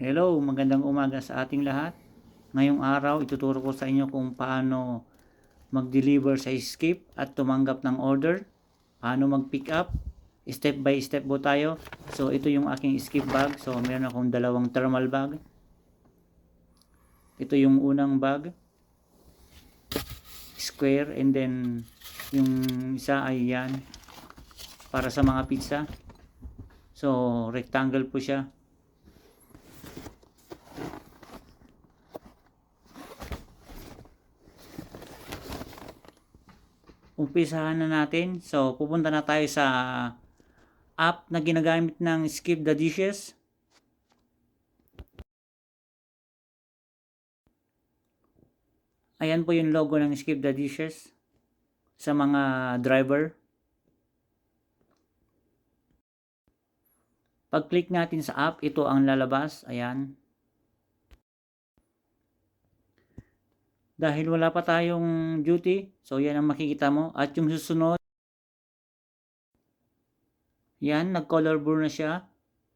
Hello, magandang umaga sa ating lahat. Ngayong araw, ituturo ko sa inyo kung paano mag-deliver sa skip at tumanggap ng order. Paano mag-pick up. Step by step po tayo. So, ito yung aking skip bag. So, meron akong dalawang thermal bag. Ito yung unang bag. Square and then yung isa ay yan para sa mga pizza. So, rectangle po siya. Umpisahan na natin. So, pupunta na tayo sa app na ginagamit ng Skip the Dishes. Ayan po yung logo ng Skip the Dishes sa mga driver. Pag-click natin sa app, ito ang lalabas. Ayan. Dahil wala pa tayong duty. So, yan ang makikita mo. At yung susunod, yan, nag-color blue na siya.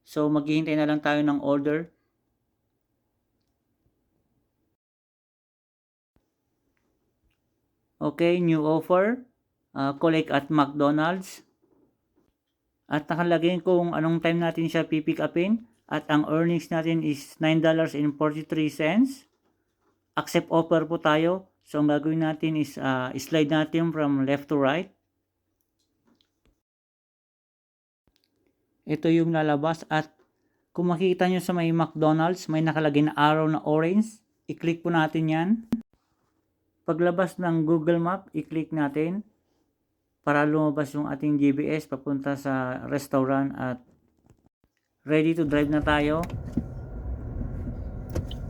So, maghihintay na lang tayo ng order. Okay, new offer. Uh, collect at McDonald's. At nakalagay kung anong time natin siya pipick upin. At ang earnings natin is $9.43 accept offer po tayo. So, ang gagawin natin is uh, slide natin from left to right. Ito yung lalabas at kung makikita nyo sa may McDonald's, may nakalagay na arrow na orange. I-click po natin yan. Paglabas ng Google Map, i-click natin para lumabas yung ating GPS papunta sa restaurant at ready to drive na tayo.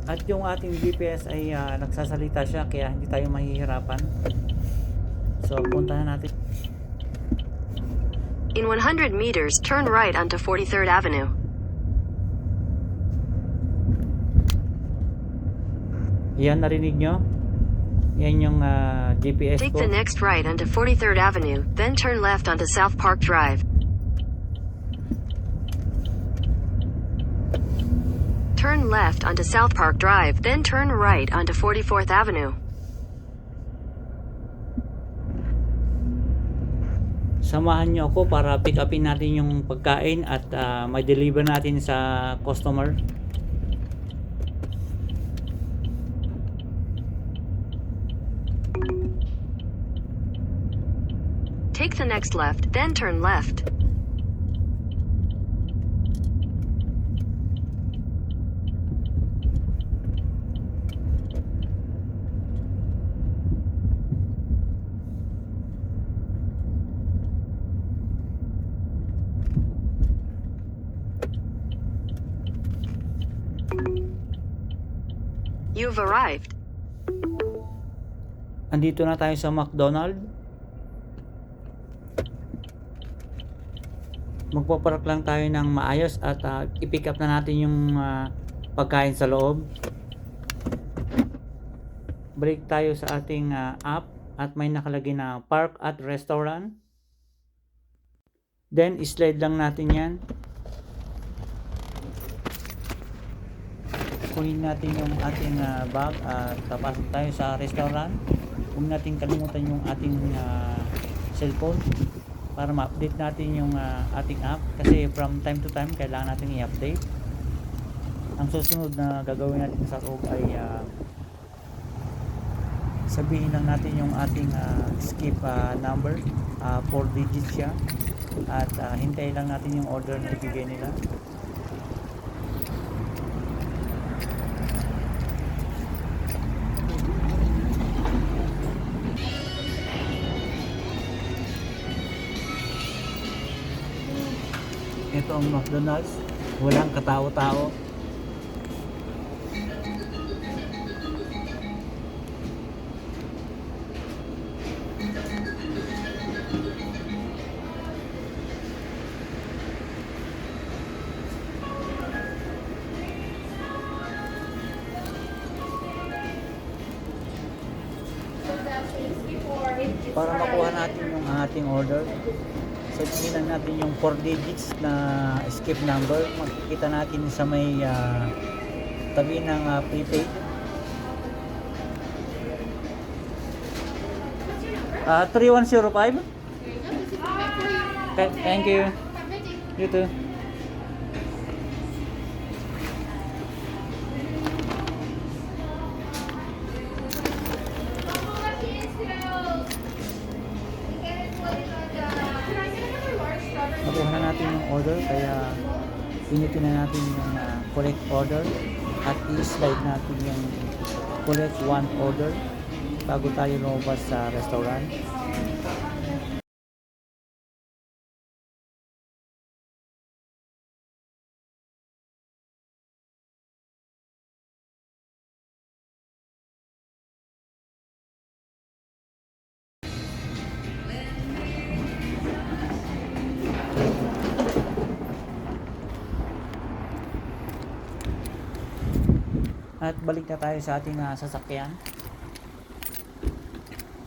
At yung ating GPS ay uh, nagsasalita siya kaya hindi tayo mahihirapan. So punta na natin. In 100 meters, turn right onto 43rd Avenue. Yan narinig nyo? Yan yung uh, GPS Take ko. the next right onto 43rd Avenue, then turn left onto South Park Drive. Turn left onto South Park Drive, then turn right onto 44th Avenue. Samahan nyo ako para pick upin natin yung pagkain at uh, may deliver natin sa customer. Take the next left, then turn left. You've arrived. Andito na tayo sa McDonald. Magpapark lang tayo ng maayos at uh, i-pick up na natin yung uh, pagkain sa loob. Break tayo sa ating uh, app at may nakalagay na park at restaurant. Then, slide lang natin yan. Kunin natin yung ating uh, bag at papasok tayo sa restaurant. Huwag natin kalimutan yung ating uh, cellphone para ma-update natin yung uh, ating app. Kasi from time to time kailangan natin i-update. Ang susunod na gagawin natin sa loob ay uh, sabihin lang natin yung ating uh, skip uh, number. 4 uh, digits siya. At uh, hintayin lang natin yung order na ibigay nila ito ang McDonald's. Walang katao-tao. Para makuha natin yung ating order So, tingnan natin yung 4 digits na skip number. Makikita natin sa may uh, tabi ng ah, prepaid. Ah, 3105. Okay, thank you. You too. Pinitin na natin yung ah, correct order at i-slide natin yung correct one order bago tayo lumabas sa restaurant. At balik na tayo sa ating ah, sasakyan.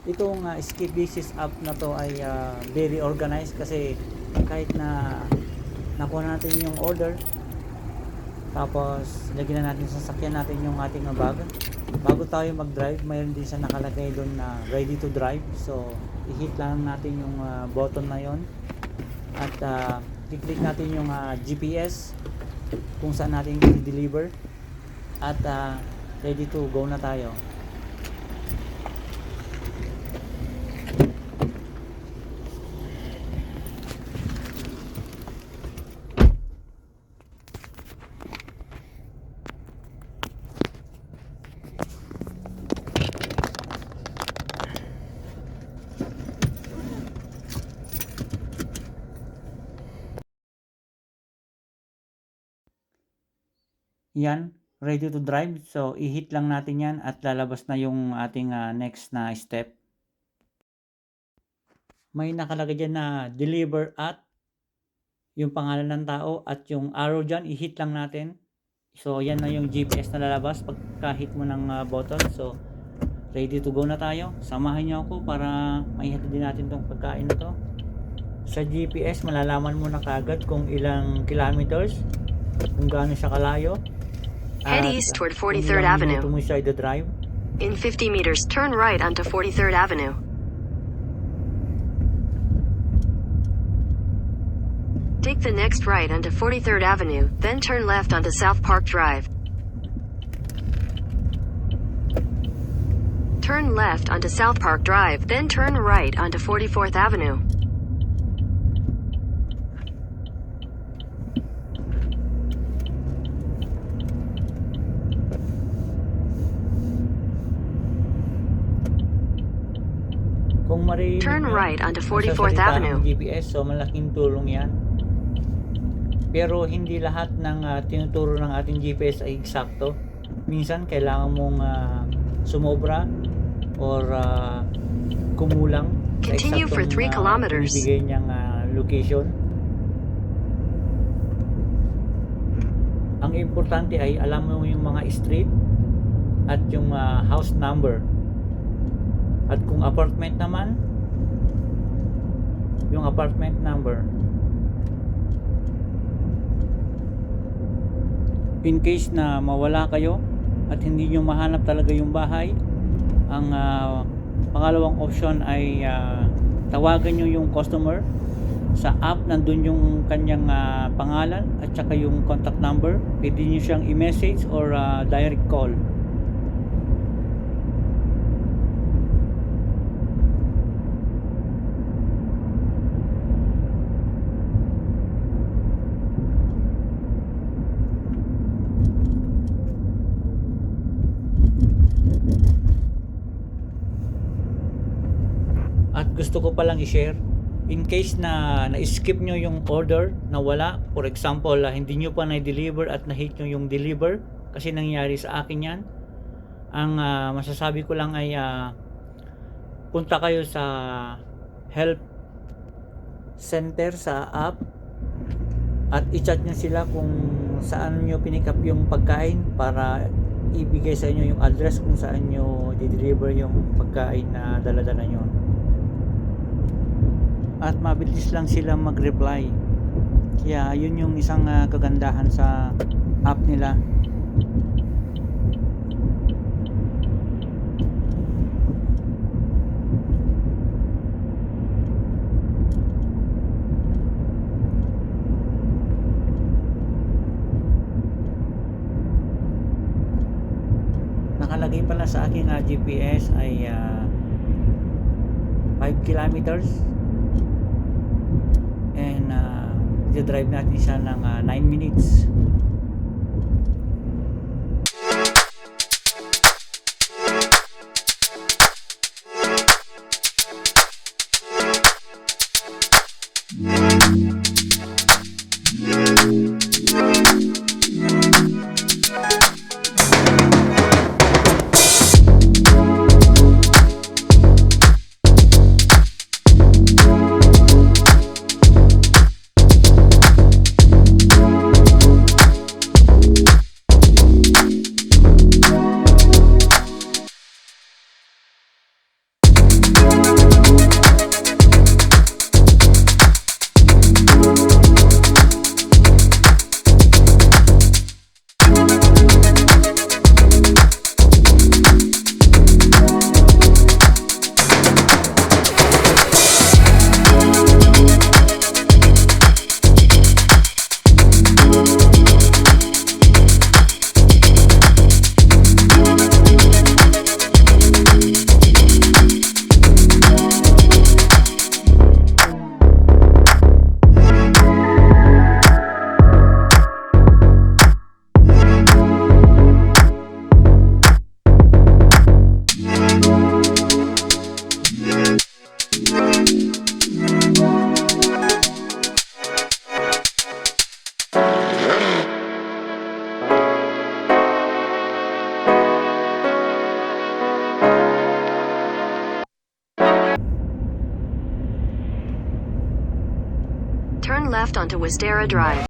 Itong ah, Skip Business app na to ay ah, very organized kasi kahit na nakuha natin yung order tapos lagyan na natin sa sasakyan natin yung ating bag. Bago tayo mag-drive mayroon din sa nakalagay doon na ready to drive. So i-hit lang natin yung ah, button na yon at ah, i-click natin yung ah, GPS kung saan natin i-deliver at ah, ready to go na tayo. Yan ready to drive. So i-hit lang natin yan at lalabas na yung ating ah, next na step. May nakalagay dyan na deliver at yung pangalan ng tao at yung arrow dyan i-hit lang natin. So yan na yung GPS na lalabas pagka hit mo ng ah, button. So ready to go na tayo. Samahan niyo ako para maihatid din natin tong pagkain na to. Sa GPS malalaman mo na kagad kung ilang kilometers kung gaano siya kalayo Head east toward 43rd Avenue. mo siya i-drive In 50 meters, turn right onto 43rd Avenue. Take the next right onto 43rd Avenue, then turn left onto South Park Drive. Turn left onto South Park Drive, then turn right onto 44th Avenue. Marinig Turn nyo, right onto 44th nagsasalita Avenue. GPS, so malaking tulong yan. Pero hindi lahat ng ah, tinuturo ng ating GPS ay eksakto. Minsan kailangan mong ah, sumobra or ah, kumulang Continue for eksaktong, 3 ah, kilometers. binibigay niyang ah, location. Ang importante ay alam mo yung mga street at yung ah, house number. At kung apartment naman, yung apartment number. In case na mawala kayo at hindi nyo mahanap talaga yung bahay, ang ah, pangalawang option ay ah, tawagan nyo yung customer sa app nandun yung kanyang ah, pangalan at saka yung contact number pwede nyo siyang i-message or ah, direct call At gusto ko palang i-share, in case na na-skip nyo yung order na wala, for example, ah, hindi nyo pa na-deliver at na-hit nyo yung deliver, kasi nangyari sa akin yan, ang ah, masasabi ko lang ay ah, punta kayo sa help center sa app at i-chat nyo sila kung saan nyo pinick up yung pagkain para ibigay sa inyo yung address kung saan nyo di-deliver yung pagkain na daladala nyo at mabilis lang silang mag-reply. Kaya yun yung isang uh, kagandahan sa app nila. Nakalagay pala sa aking ah, uh, GPS ay ah, uh, 5 kilometers. Uh, drive natin siya ng 9 minutes Turn left onto Wistara Drive.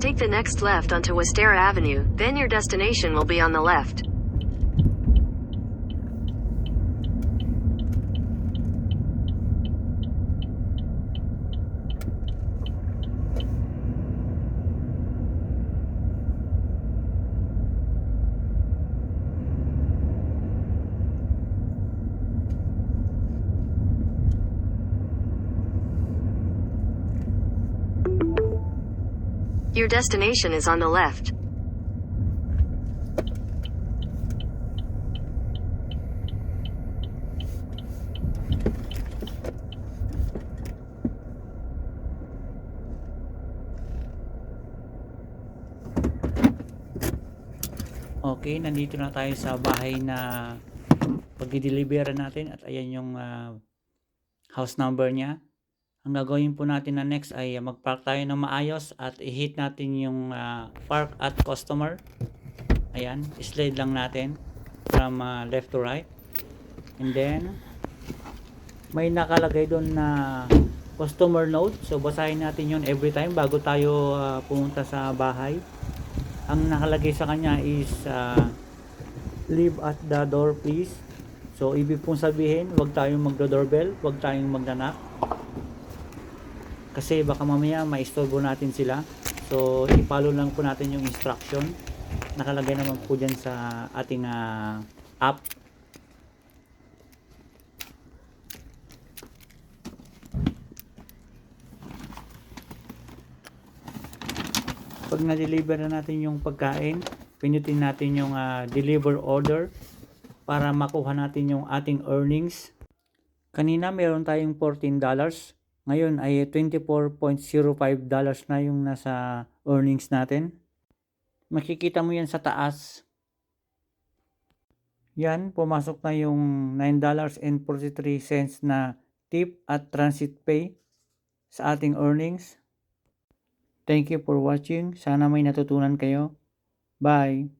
Take the next left onto Wistara Avenue, then your destination will be on the left. Your destination is on the left. Okay, nandito na tayo sa bahay na pagdi-deliver natin at ayan yung ah, house number niya. Ang gagawin po natin na next ay mag-park tayo ng maayos at i-hit natin yung uh, park at customer. Ayan, slide lang natin from uh, left to right. And then, may nakalagay doon na customer note. So, basahin natin yun every time bago tayo uh, pumunta sa bahay. Ang nakalagay sa kanya is uh, leave at the door please. So, ibig pong sabihin, huwag tayong magdo-doorbell, huwag tayong magnanak. Kasi baka mamaya maistorbo natin sila. So, i-follow lang po natin yung instruction. Nakalagay naman po dyan sa ating ah, app. Pag na-deliver na natin yung pagkain, pinutin natin yung ah, deliver order para makuha natin yung ating earnings. Kanina meron tayong $14. Ngayon ay $24.05 na yung nasa earnings natin. Makikita mo yan sa taas. Yan, pumasok na yung $9.43 na tip at transit pay sa ating earnings. Thank you for watching. Sana may natutunan kayo. Bye!